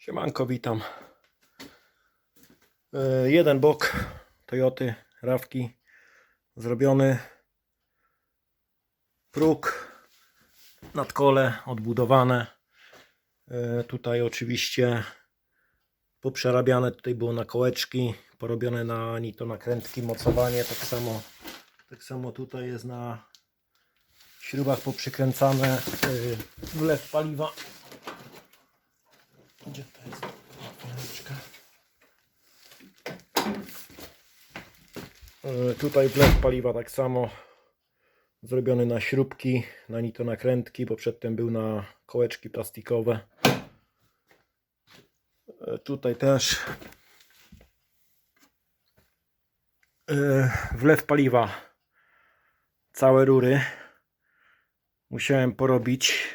Siemanko, witam. E, Jeden bok Toyoty Rawki zrobiony. Próg nadkole odbudowane. E, Tutaj oczywiście poprzerabiane. Tutaj było na kołeczki, porobione na nito nakrętki, mocowanie. Tak samo, tak samo tutaj jest na śrubach poprzykręcane. e, Wlew paliwa gdzie to jest fajeczka? E, Tutaj wlew paliwa tak samo zrobiony na śrubki, na nito nakrętki, bo przedtem był na kołeczki plastikowe. E, Tutaj też e, wlew paliwa, całe rury musiałem porobić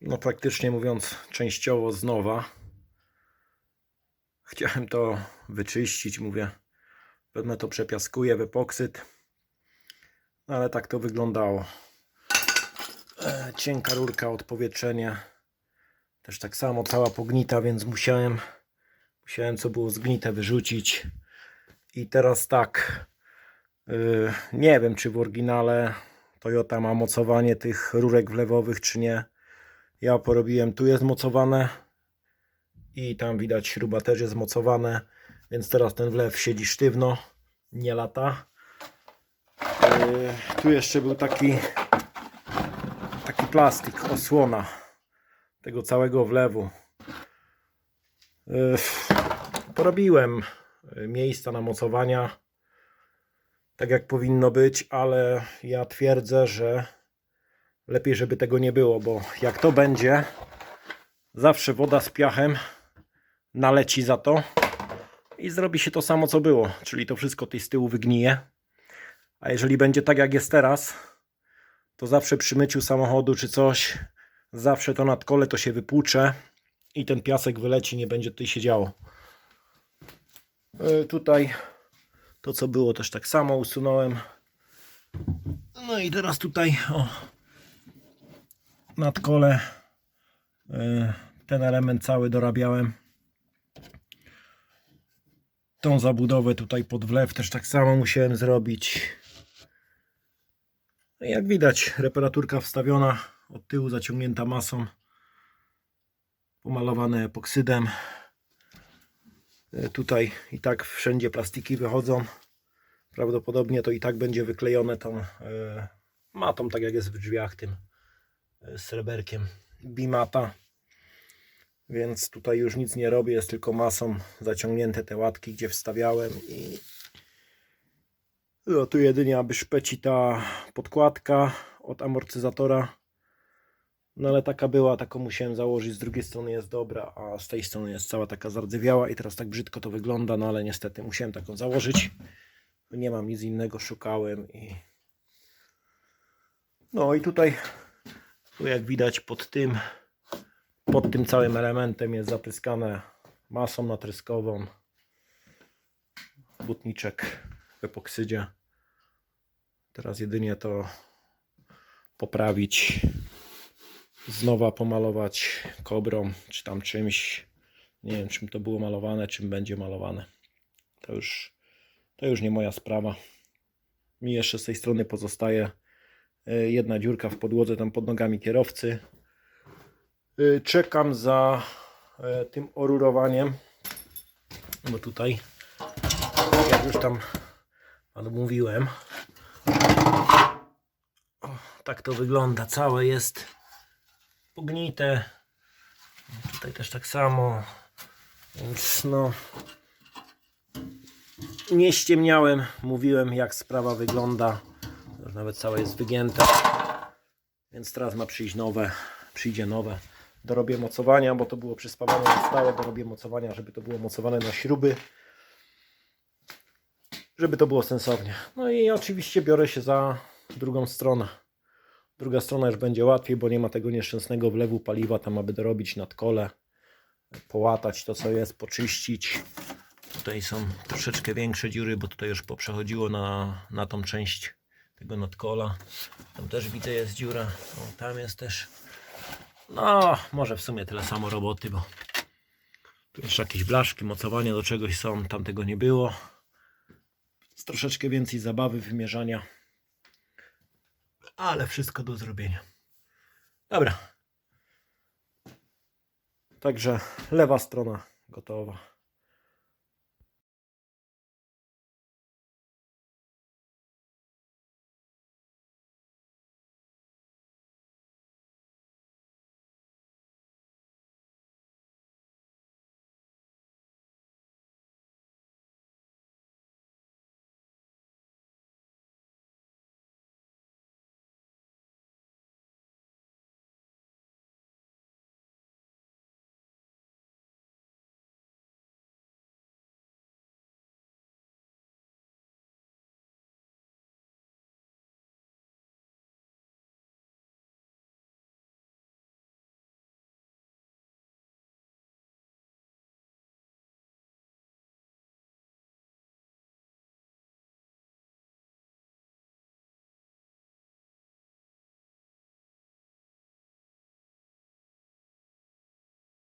no praktycznie mówiąc częściowo z nowa. Chciałem to wyczyścić, mówię, pewno to przepiaskuję w epoksyt, no ale tak to wyglądało. E, Cienka rurka, odpowietrzenie, też tak samo cała pognita, więc musiałem, musiałem co było zgnite wyrzucić. I teraz tak, e, nie wiem czy w oryginale Toyota ma mocowanie tych rurek wlewowych czy nie. Ja porobiłem, tu jest mocowane i tam widać śruba też jest mocowane, więc teraz ten wlew siedzi sztywno, nie lata. Yy, tu jeszcze był taki taki plastik, osłona tego całego wlewu. Yy, porobiłem yy, miejsca na mocowania tak jak powinno być, ale ja twierdzę, że lepiej, żeby tego nie było, bo jak to będzie, zawsze woda z piachem naleci za to i zrobi się to samo, co było, czyli to wszystko tej z tyłu wygnije. A jeżeli będzie tak, jak jest teraz, to zawsze przy myciu samochodu czy coś, zawsze to nadkole to się wypłucze i ten piasek wyleci, nie będzie tutaj się działo. Yy, Tutaj to, co było, też tak samo usunąłem. No i teraz tutaj, o, nadkole y, ten element cały dorabiałem. Tą zabudowę tutaj pod wlew też tak samo musiałem zrobić. No jak widać reparaturka wstawiona od tyłu zaciągnięta masą pomalowane epoksydem. Y, tutaj i tak wszędzie plastiki wychodzą. Prawdopodobnie to i tak będzie wyklejone tą y, matą tak jak jest w drzwiach tym sreberkiem. Bimata. Więc tutaj już nic nie robię jest tylko masą zaciągnięte te łatki gdzie wstawiałem i no, tu jedynie aby szpeci ta podkładka od amortyzatora. No ale taka była, taką musiałem założyć. Z drugiej strony jest dobra, a z tej strony jest cała taka zardzewiała i teraz tak brzydko to wygląda, no ale niestety musiałem taką założyć. Nie mam nic innego, szukałem i no i tutaj tu jak widać pod tym pod tym całym elementem jest zapryskane masą natryskową butniczek w epoksydzie. Teraz jedynie to poprawić znowa pomalować kobrą czy tam czymś. Nie wiem czym to było malowane czym będzie malowane. To już to już nie moja sprawa. Mi jeszcze z tej strony pozostaje jedna dziurka w podłodze tam pod nogami kierowcy. Y, Czekam za y, tym orurowaniem, bo tutaj, jak już tam panu mówiłem, tak to wygląda. Całe jest pognite. Tutaj też tak samo. Więc no, nie ściemniałem, mówiłem jak sprawa wygląda. Nawet całe jest wygięte. Więc teraz ma przyjść nowe, przyjdzie nowe. Dorobię mocowania, bo to było przyspawane na stałe. Dorobię mocowania, żeby to było mocowane na śruby. Żeby to było sensownie. No i oczywiście biorę się za drugą stronę. Druga strona już będzie łatwiej, bo nie ma tego nieszczęsnego wlewu paliwa tam, aby dorobić nadkole, połatać to, co jest, poczyścić. Tutaj są troszeczkę większe dziury, bo tutaj już poprzechodziło na, na tą część tego nadkola. Tam też widzę jest dziura. O, tam jest też. No, może w sumie tyle samo roboty, bo tu jeszcze jakieś blaszki, mocowania do czegoś są, tam tego nie było. Jest troszeczkę więcej zabawy, wymierzania. Ale wszystko do zrobienia. Dobra. Także lewa strona gotowa.